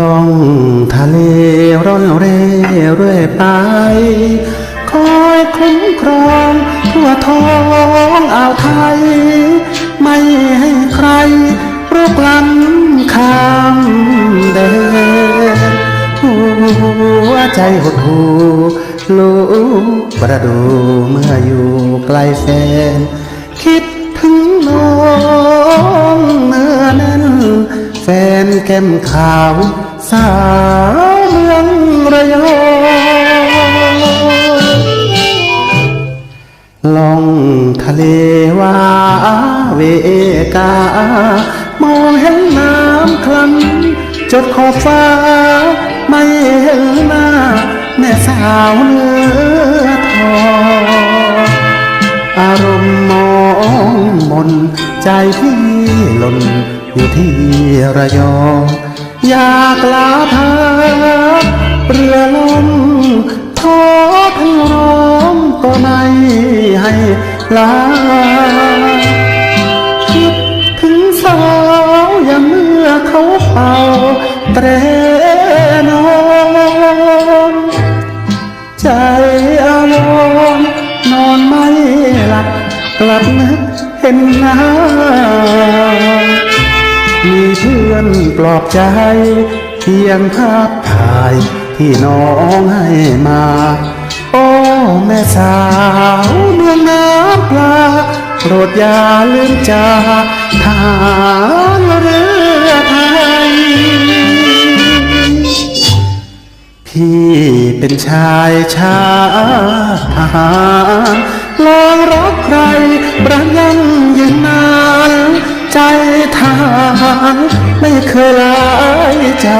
ลองทะเลร่อนเร่เรื่อยไป คอยคุ้มครองทั่วท้องอ่าวไทย ไม่ให้ใครรุกล้ำข้ามแดนหัวใจหดหูลูกประดูเมื่ออยู่ไกลแฟนคิดถึงน้อง มขาวสาวเมืองระยองลองทะเลว่าเวกามองเห็นน้ำคลันจดขอบฟ้า ไม่เห็นหน้า แม่สาวเนื้อทองอารมณ์มองมนใจพี่หล่น อยู่ที่ระยอง อยากลาพาเรือลมท้อทั้งร้องก็ไม่ให้ลาคิดถึงสาวยามเมื่อเขาเป่าเตรนองใจอาวรนอนไม่หลับกลับนึกเห็นหน้า มีเพื่อนปลอบใจ เพียงภาพถ่ายที่น้องให้มา โอ้แม่สาวเมืองน้ำปลา โปรดอย่าลืมจาทารเรือไทย พี่เป็นชายชาท เคยลายใจ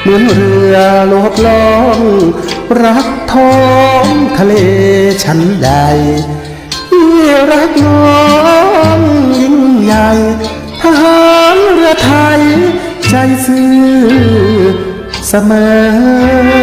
เหมือนเรือโลบล่อง รักท้องทะเลชั้นใดที่รักน้องยิ่งใหญ่ทหารเรือไทยใจซื่อเสมอ